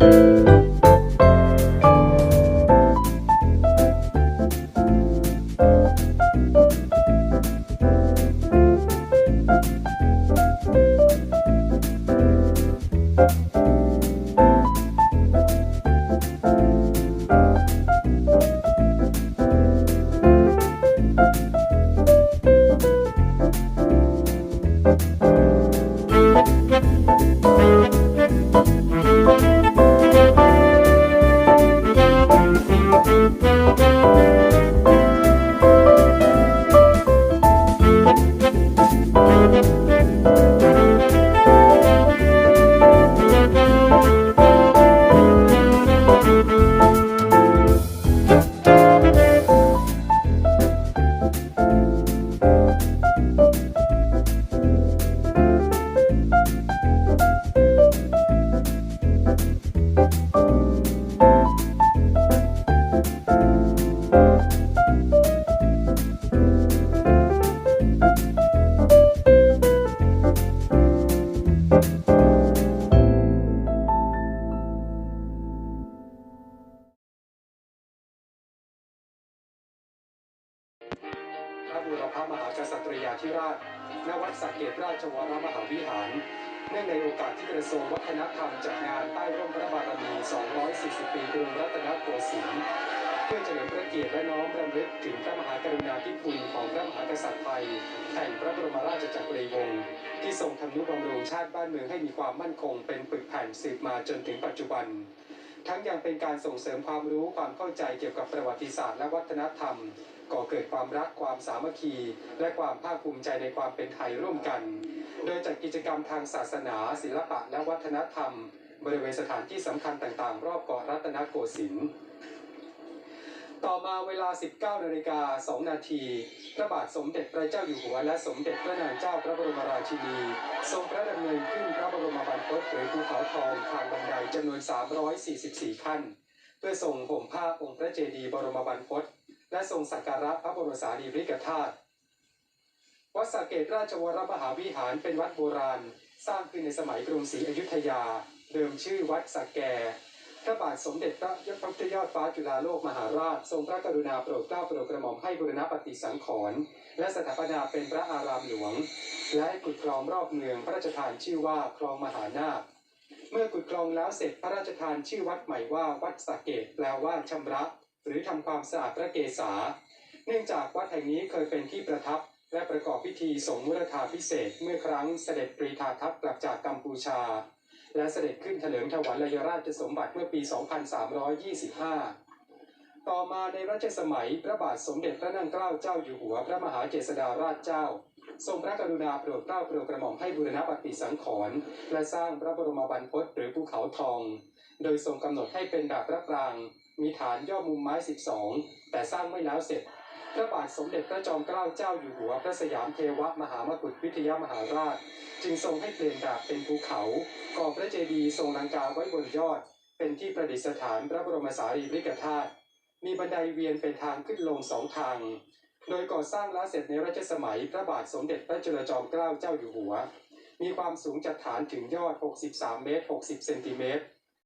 พ ระ บูรพมหากษัตริยาธิราช ณ วัดสักเกตราชวรมหาวิหาร เนื่องในโอกาสที่กระทรวงวัฒนธรรมจัดงานใต้ร่มพระบารมี 240 ปีกรุงรัตนโกสินทร์เพื่อเฉลิมพระเกียรติและน้อมรำลึกถึงพระมหากรุณาธิคุณของพระมหากษัตริย์ไทยแห่งพระบรมราชจักรีวงศ์ที่ทรงทำนุบำรุงชาติบ้านเมืองให้มีความมั่นคงเป็นปึกแผ่นสืบมาจนถึงปัจจุบัน ทั้งยังเป็นการส่งเสริมความรู้ความเข้าใจเกี่ยวกับประวัติศาสตร์และวัฒนธรรม ก่อเกิดความรักความสามัคคี และความภาคภูมิใจในความเป็นไทยร่วมกัน โดยจัดกิจกรรมทางศาสนา ศิลปะและวัฒนธรรม บริเวณสถานที่สำคัญต่างๆ รอบเกาะรัตนโกสินทร์ต่อมาเวลา 19นาฬิกา2นาที พระบาทสมเด็จพระเจ้าอยู่หัว และสมเด็จพระนางเจ้าพระบรมราชินี ทรงพระดำเนินขึ้นพระบรมบรรพตหรือภูเขาทองทางบันไดจำนวน 344 ขั้น เพื่อทรงห่มผ้าองค์พระเจดีย์บรมบรรพต และทรงสักการะพระบรมสารีริกธาตุวัดสระเกตราชวรมหาวิหารเป็นวัดโบราณ สร้างขึ้นในสมัยกรุงศรีอยุธยา เดิมชื่อวัดสระแกพระบาทสมเด็จพระยศพระยอดฟ้าจุฬาโลกมหาราช ทรงพระกรุณาโปรดเกล้าโปรดกระหม่อมให้บูรณปฏิสังขรณ์และสถาปนาเป็นพระอารามหลวง และให้ขุดคลองรอบเมืองพระราชทานชื่อว่าคลองมหานาคเมื่อขุดคลองแล้วเสร็จพระราชทานชื่อวัดใหม่ว่าวัดสระเกตแปลว่าชำระ หรือทำความสะอาดพระเกศา เนื่องจากวัดแห่งนี้เคยเป็นที่ประทับ และประกอบพิธีสงมุรธาพิเศษเมื่อครั้งเสด็จปรีธาทัพกลับจากกัมพูชา และเสด็จขึ้นเถลิงถวันยราชสมบัติเมื่อปี 2325ต่อมาในรัชสมัยพระบาทสมเด็จพระนั่งเกล้าเจ้าอยู่หัวพระมหาเจษฎาราชเจ้า ทรงพระกรุณาโปรดเกล้าโปรดกระหม่อมให้บูรณปฏิสังขรณ์และสร้างพระบรมบรรพตหรือภูเขาทอง โดยทรงกำหนดให้เป็นแบบระปราง มีฐานย่อมุมไม้ 12 แต่สร้างไม่แล้วเสร็จ พระบาทสมเด็จพระจอมเกล้าเจ้าอยู่หัวพระสยามเทวมหามกุฏวิทยามหาราช จึงทรงให้เปลี่ยนแบบเป็นภูเขาก่อพระเจดีย์ทรงลังกาไว้บนยอด เป็นที่ประดิษฐานพระบรมสารีริกธาตุมีบันไดเวียนเป็นทางขึ้นลงสองทาง โดยก่อสร้างแล้วเสร็จในรัชสมัยพระบาทสมเด็จพระจุลจอมเกล้าเจ้าอยู่หัว มีความสูงจากฐานถึงยอด 63 เมตร 60 เซนติเมตร